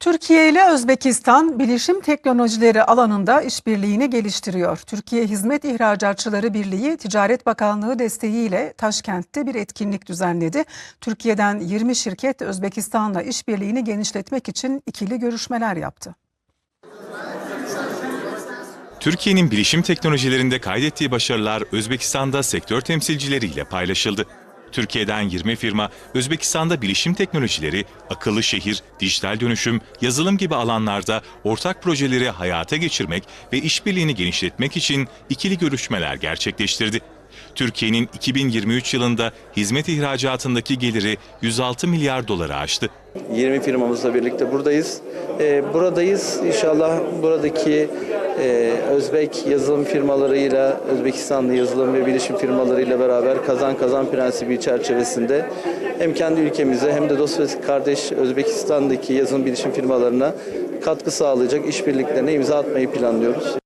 Türkiye ile Özbekistan bilişim teknolojileri alanında işbirliğini geliştiriyor. Türkiye Hizmet İhracatçıları Birliği Ticaret Bakanlığı desteğiyle Taşkent'te bir etkinlik düzenledi. Türkiye'den 20 şirket Özbekistan'la işbirliğini genişletmek için ikili görüşmeler yaptı. Türkiye'nin bilişim teknolojilerinde kaydettiği başarılar Özbekistan'da sektör temsilcileriyle paylaşıldı. Türkiye'den 20 firma Özbekistan'da bilişim teknolojileri, akıllı şehir, dijital dönüşüm, yazılım gibi alanlarda ortak projeleri hayata geçirmek ve işbirliğini genişletmek için ikili görüşmeler gerçekleştirdi. Türkiye'nin 2023 yılında hizmet ihracatındaki geliri 106 milyar doları aştı. 20 firmamızla birlikte buradayız. Ee, buradayız. İnşallah buradaki e, Özbek yazılım firmalarıyla, Özbekistanlı yazılım ve bilişim firmalarıyla beraber kazan kazan prensibi çerçevesinde hem kendi ülkemize hem de dost ve kardeş Özbekistan'daki yazılım bilişim firmalarına katkı sağlayacak işbirliklerine imza atmayı planlıyoruz.